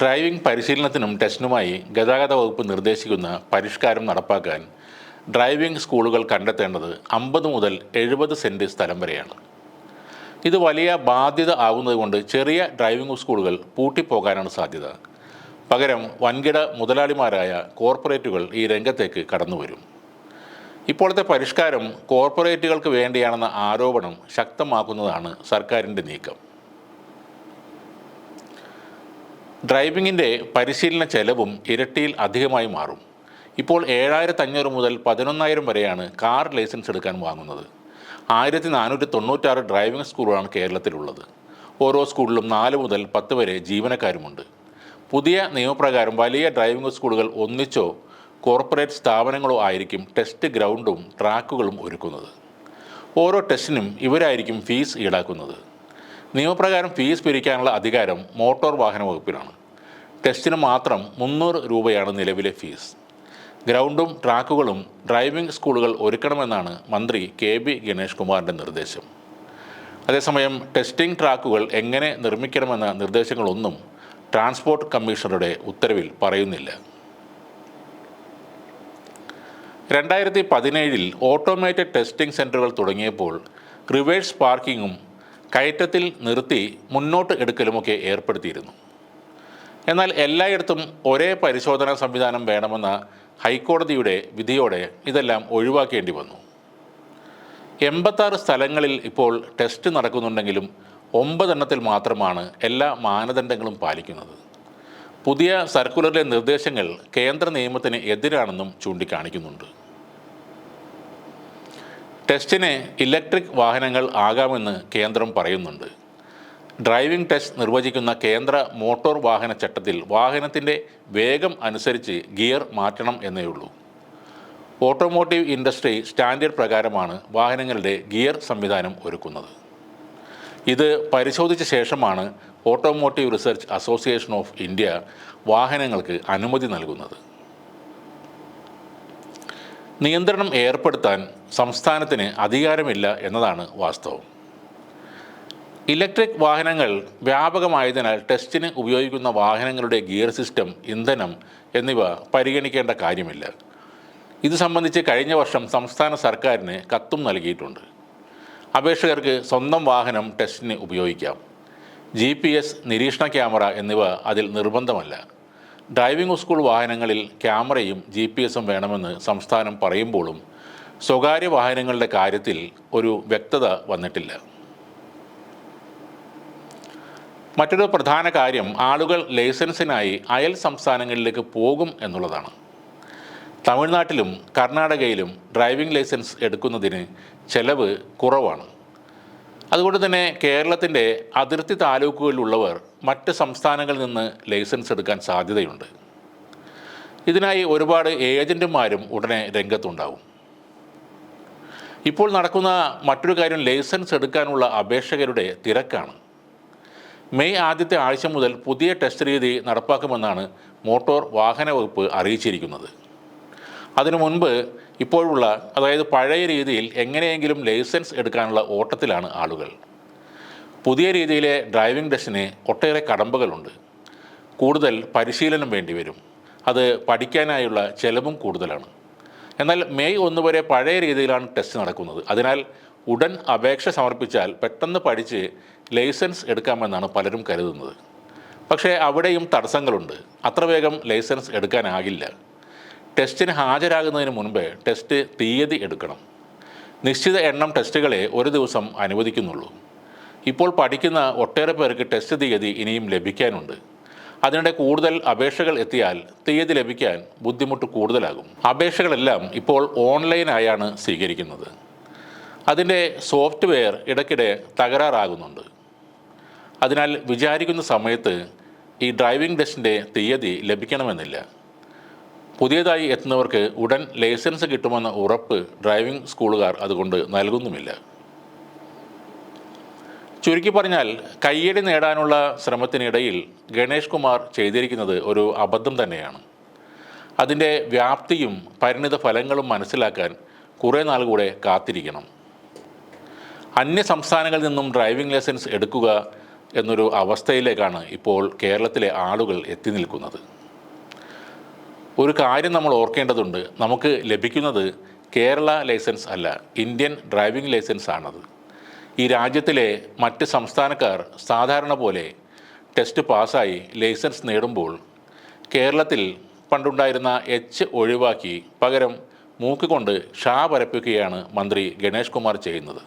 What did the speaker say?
Driving പരിശീലനത്തിനും ടെസ്റ്റിനുമായി ഗതാഗത വകുപ്പ് നിർദ്ദേശിക്കുന്ന പരിഷ്കാരം നടപ്പാക്കാൻ ഡ്രൈവിംഗ് സ്കൂളുകൾ കണ്ടെത്തേണ്ടത് അമ്പത് മുതൽ എഴുപത് സെന്റ് സ്ഥലം വരെയാണ്. ഇത് വലിയ ബാധ്യത ആകുന്നതുകൊണ്ട് ചെറിയ ഡ്രൈവിംഗ് സ്കൂളുകൾ പൂട്ടിപ്പോകാനാണ് സാധ്യത. പകരം വൻകിട മുതലാളിമാരായ കോർപ്പറേറ്റുകൾ ഈ രംഗത്തേക്ക് കടന്നുവരും. ഇപ്പോഴത്തെ പരിഷ്കാരം കോർപ്പറേറ്റുകൾക്ക് വേണ്ടിയാണെന്ന ആരോപണം ശക്തമാക്കുന്നതാണ് സർക്കാരിന്റെ നീക്കം. ഡ്രൈവിങ്ങിന്റെ പരിശീലന ചെലവും ഇരട്ടിയിൽ അധികമായി മാറും. ഇപ്പോൾ ഏഴായിരത്തി അഞ്ഞൂറ് മുതൽ പതിനൊന്നായിരം വരെയാണ് കാർ ലൈസൻസ് എടുക്കാൻ വാങ്ങുന്നത്. ആയിരത്തി നാനൂറ്റി തൊണ്ണൂറ്റാറ് ഡ്രൈവിംഗ് സ്കൂളുകളാണ് കേരളത്തിലുള്ളത്. ഓരോ സ്കൂളിലും നാല് മുതൽ പത്ത് വരെ ജീവനക്കാരുമുണ്ട്. പുതിയ നിയമപ്രകാരം വലിയ ഡ്രൈവിംഗ് സ്കൂളുകൾ ഒന്നിച്ചോ കോർപ്പറേറ്റ് സ്ഥാപനങ്ങളോ ആയിരിക്കും ടെസ്റ്റ് ഗ്രൗണ്ടും ട്രാക്കുകളും ഒരുക്കുന്നത്. ഓരോ ടെസ്റ്റിനും ഇവരായിരിക്കും ഫീസ് ഈടാക്കുന്നത്. നിയമപ്രകാരം ഫീസ് പിരിക്കാനുള്ള അധികാരം മോട്ടോർ വാഹന വകുപ്പിനാണ് ടെസ്റ്റിന് മാത്രം മുന്നൂറ് രൂപയാണ് നിലവിലെ ഫീസ്. ഗ്രൗണ്ടും ട്രാക്കുകളും ഡ്രൈവിംഗ് സ്കൂളുകൾ ഒരുക്കണമെന്നാണ് മന്ത്രി കെ ബി ഗണേഷ് കുമാറിന്റെ നിർദ്ദേശം. അതേസമയം ടെസ്റ്റിംഗ് ട്രാക്കുകൾ എങ്ങനെ നിർമ്മിക്കണമെന്ന നിർദ്ദേശങ്ങളൊന്നും ട്രാൻസ്പോർട്ട് കമ്മീഷണറുടെ ഉത്തരവിൽ പറയുന്നില്ല. രണ്ടായിരത്തി പതിനേഴിൽ ഓട്ടോമേറ്റഡ് ടെസ്റ്റിംഗ് സെന്ററുകൾ തുടങ്ങിയപ്പോൾ റിവേഴ്സ് പാർക്കിങ്ങും കയറ്റത്തിൽ നിർത്തി മുന്നോട്ട് എടുക്കലുമൊക്കെ ഏർപ്പെടുത്തിയിരുന്നു. എന്നാൽ എല്ലായിടത്തും ഒരേ പരിശോധനാ സംവിധാനം വേണമെന്ന ഹൈക്കോടതിയുടെ വിധിയോടെ ഇതെല്ലാം ഒഴിവാക്കേണ്ടി വന്നു. എൺപത്താറ് സ്ഥലങ്ങളിൽ ഇപ്പോൾ ടെസ്റ്റ് നടക്കുന്നുണ്ടെങ്കിലും ഒമ്പതെണ്ണത്തിൽ മാത്രമാണ് എല്ലാ മാനദണ്ഡങ്ങളും പാലിക്കുന്നത്. പുതിയ സർക്കുലറിലെ നിർദ്ദേശങ്ങൾ കേന്ദ്ര നിയമത്തിന് എതിരാണെന്നും ചൂണ്ടിക്കാണിക്കുന്നുണ്ട്. ടെസ്റ്റിന് ഇലക്ട്രിക് വാഹനങ്ങൾ ആകാമെന്ന് കേന്ദ്രം പറയുന്നുണ്ട്. ഡ്രൈവിംഗ് ടെസ്റ്റ് നിർവചിക്കുന്ന കേന്ദ്ര മോട്ടോർ വാഹന ചട്ടത്തിൽ വാഹനത്തിന്റെ വേഗം അനുസരിച്ച് ഗിയർ മാറ്റണം എന്നേ ഉള്ളൂ. ഓട്ടോമോട്ടീവ് ഇൻഡസ്ട്രി സ്റ്റാൻഡേർഡ് പ്രകാരമാണ് വാഹനങ്ങളുടെ ഗിയർ സംവിധാനം ഒരുക്കുന്നത്. ഇത് പരിശോധിച്ച ശേഷമാണ് automotive research association of India വാഹനങ്ങൾക്ക് അനുമതി നൽകുന്നത്. നിയന്ത്രണം ഏർപ്പെടുത്താൻ സംസ്ഥാനത്തിന് അധികാരമില്ല എന്നതാണ് വാസ്തവം. ഇലക്ട്രിക് വാഹനങ്ങൾ വ്യാപകമായതിനാൽ ടെസ്റ്റിന് ഉപയോഗിക്കുന്ന വാഹനങ്ങളുടെ ഗിയർ സിസ്റ്റം ഇന്ധനം എന്നിവ പരിഗണിക്കേണ്ട കാര്യമില്ല. ഇത് സംബന്ധിച്ച് കഴിഞ്ഞ വർഷം സംസ്ഥാന സർക്കാരിന് കത്തും നൽകിയിട്ടുണ്ട്. അപേക്ഷകർക്ക് സ്വന്തം വാഹനം ടെസ്റ്റിന് ഉപയോഗിക്കാം. ജി നിരീക്ഷണ ക്യാമറ എന്നിവ അതിൽ നിർബന്ധമല്ല. ഡ്രൈവിംഗ് സ്കൂൾ വാഹനങ്ങളിൽ ക്യാമറയും ജി പി എസും വേണമെന്ന് സംസ്ഥാനം പറയുമ്പോഴും സ്വകാര്യ വാഹനങ്ങളുടെ കാര്യത്തിൽ ഒരു വ്യക്തത വന്നിട്ടില്ല. മറ്റൊരു പ്രധാന കാര്യം ആളുകൾ ലൈസൻസിനായി അയൽ സംസ്ഥാനങ്ങളിലേക്ക് പോകും എന്നുള്ളതാണ്. തമിഴ്നാട്ടിലും കർണാടകയിലും ഡ്രൈവിംഗ് ലൈസൻസ് എടുക്കുന്നതിന് ചെലവ് കുറവാണ്. അതുകൊണ്ട് തന്നെ കേരളത്തിന്റെ അതിർത്തി താലൂക്കുകളിലുള്ളവർ മറ്റ് സംസ്ഥാനങ്ങളിൽ നിന്ന് ലൈസൻസ് എടുക്കാൻ സാധ്യതയുണ്ട്. ഇതിനായി ഒരുപാട് ഏജന്റുമാരും ഉടനെ രംഗത്തുണ്ടാവും. ഇപ്പോൾ നടക്കുന്ന മറ്റൊരു കാര്യം ലൈസൻസ് എടുക്കാനുള്ള അപേക്ഷകരുടെ തിരക്കാണ്. മെയ് ആദ്യത്തെ ആഴ്ച മുതൽ പുതിയ ടെസ്റ്റ് രീതി നടപ്പാക്കുമെന്നാണ് മോട്ടോർ വാഹന വകുപ്പ് അറിയിച്ചിരിക്കുന്നത്. അതിനു മുൻപ് ഇപ്പോഴുള്ള അതായത് പഴയ രീതിയിൽ എങ്ങനെയെങ്കിലും ലൈസൻസ് എടുക്കാനുള്ള ഓട്ടത്തിലാണ് ആളുകൾ. പുതിയ രീതിയിലെ ഡ്രൈവിംഗ് ടെസ്റ്റിന് ഒട്ടേറെ കടമ്പകളുണ്ട്. കൂടുതൽ പരിശീലനം വേണ്ടിവരും അത് പഠിക്കാനായുള്ള ചെലവും കൂടുതലാണ്. എന്നാൽ മെയ് ഒന്ന് വരെ പഴയ രീതിയിലാണ് ടെസ്റ്റ് നടക്കുന്നത്. അതിനാൽ ഉടൻ അപേക്ഷ സമർപ്പിച്ചാൽ പെട്ടെന്ന് പഠിച്ച് ലൈസൻസ് എടുക്കാമെന്നാണ് പലരും കരുതുന്നത്. പക്ഷേ അവിടെയും തടസ്സങ്ങളുണ്ട്. അത്ര വേഗം ലൈസൻസ് എടുക്കാനാകില്ല. ടെസ്റ്റിന് ഹാജരാകുന്നതിന് മുൻപേ ടെസ്റ്റ് തീയതി എടുക്കണം. നിശ്ചിത എണ്ണം ടെസ്റ്റുകളെ ഒരു ദിവസം അനുവദിക്കുന്നുള്ളൂ. ഇപ്പോൾ പഠിക്കുന്ന ഒട്ടേറെ പേർക്ക് ടെസ്റ്റ് തീയതി ഇനിയും ലഭിക്കാനുണ്ട്. അതിനിടെ കൂടുതൽ അപേക്ഷകൾ എത്തിയാൽ തീയതി ലഭിക്കാൻ ബുദ്ധിമുട്ട് കൂടുതലാകും. അപേക്ഷകളെല്ലാം ഇപ്പോൾ ഓൺലൈനായാണ് സ്വീകരിക്കുന്നത്. അതിന്റെ സോഫ്റ്റ്വെയർ ഇടയ്ക്കിടെ തകരാറാകുന്നുണ്ട്. അതിനാൽ വിചാരിക്കുന്ന സമയത്ത് ഈ ഡ്രൈവിംഗ് ടെസ്റ്റിന്റെ തീയതി ലഭിക്കണമെന്നില്ല. പുതിയതായി എത്തുന്നവർക്ക് ഉടൻ ലൈസൻസ് കിട്ടുമെന്ന ഉറപ്പ് ഡ്രൈവിംഗ് സ്കൂളുകാർ അതുകൊണ്ട് നൽകുന്നുമില്ല. ചുരുക്കി പറഞ്ഞാൽ കയ്യടി നേടാനുള്ള ശ്രമത്തിനിടയിൽ ഗണേഷ് കുമാർ ചെയ്തിരിക്കുന്നത് ഒരു അബദ്ധം തന്നെയാണ്. അതിന്റെ വ്യാപ്തിയും പരിണിത ഫലങ്ങളും മനസ്സിലാക്കാൻ കുറേ നാൾ കൂടെ കാത്തിരിക്കണം. അന്യ സംസ്ഥാനങ്ങളിൽ നിന്നും ഡ്രൈവിംഗ് ലൈസൻസ് എടുക്കുക എന്നൊരു അവസ്ഥയിലേക്കാണ് ഇപ്പോൾ കേരളത്തിലെ ആളുകൾ എത്തി നിൽക്കുന്നത്. ഒരു കാര്യം നമ്മൾ ഓർക്കേണ്ടതുണ്ട്. നമുക്ക് ലഭിക്കുന്നത് കേരള ലൈസൻസ് അല്ല ഇന്ത്യൻ ഡ്രൈവിംഗ് ലൈസൻസ് ആണത്. ഈ രാജ്യത്തിലെ മറ്റ് സംസ്ഥാനക്കാർ സാധാരണ പോലെ ടെസ്റ്റ് പാസ്സായി ലൈസൻസ് നേടുമ്പോൾ കേരളത്തിൽ പണ്ടുണ്ടായിരുന്ന എച്ച് ഒഴിവാക്കി പകരം മൂക്ക് കൊണ്ട് ഷാ പരപ്പിക്കുകയാണ് മന്ത്രി ഗണേഷ് കുമാർ ചെയ്യുന്നത്.